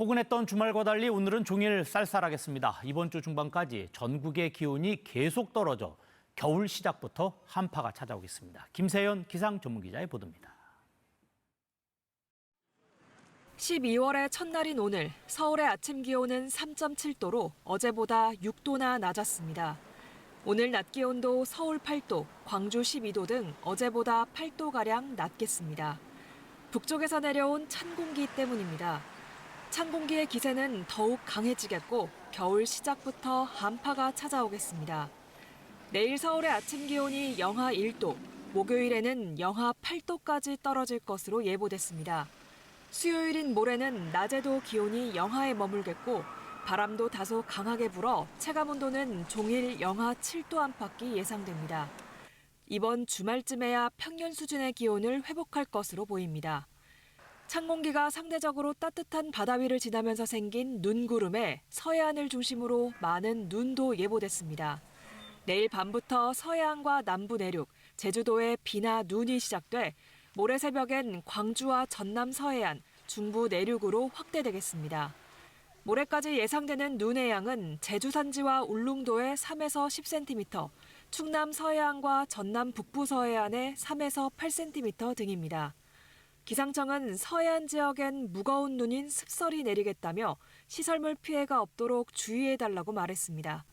포근했던 주말과 달리 오늘은 종일 쌀쌀하겠습니다. 이번 주 중반까지 전국의 기온이 계속 떨어져 겨울 시작부터 한파가 찾아오겠습니다. 김세연 기상 전문기자의 보도입니다. 12월의 첫날인 오늘 서울의 아침 기온은 3.7도로 어제보다 6도나 낮았습니다. 오늘 낮 기온도 서울 8도, 광주 12도 등 어제보다 8도가량 낮겠습니다. 북쪽에서 내려온 찬 공기 때문입니다. 찬 공기의 기세는 더욱 강해지겠고 겨울 시작부터 한파가 찾아오겠습니다. 내일 서울의 아침 기온이 영하 1도, 목요일에는 영하 8도까지 떨어질 것으로 예보됐습니다. 수요일인 모레는 낮에도 기온이 영하에 머물겠고 바람도 다소 강하게 불어 체감 온도는 종일 영하 7도 안팎이 예상됩니다. 이번 주말쯤에야 평년 수준의 기온을 회복할 것으로 보입니다. 찬 공기가 상대적으로 따뜻한 바다 위를 지나면서 생긴 눈구름에 서해안을 중심으로 많은 눈도 예보됐습니다. 내일 밤부터 서해안과 남부 내륙, 제주도에 비나 눈이 시작돼 모레 새벽엔 광주와 전남 서해안, 중부 내륙으로 확대되겠습니다. 모레까지 예상되는 눈의 양은 제주 산지와 울릉도에 3에서 10cm, 충남 서해안과 전남 북부 서해안에 3에서 8cm 등입니다. 기상청은 서해안 지역엔 무거운 눈인 습설이 내리겠다며 시설물 피해가 없도록 주의해달라고 말했습니다.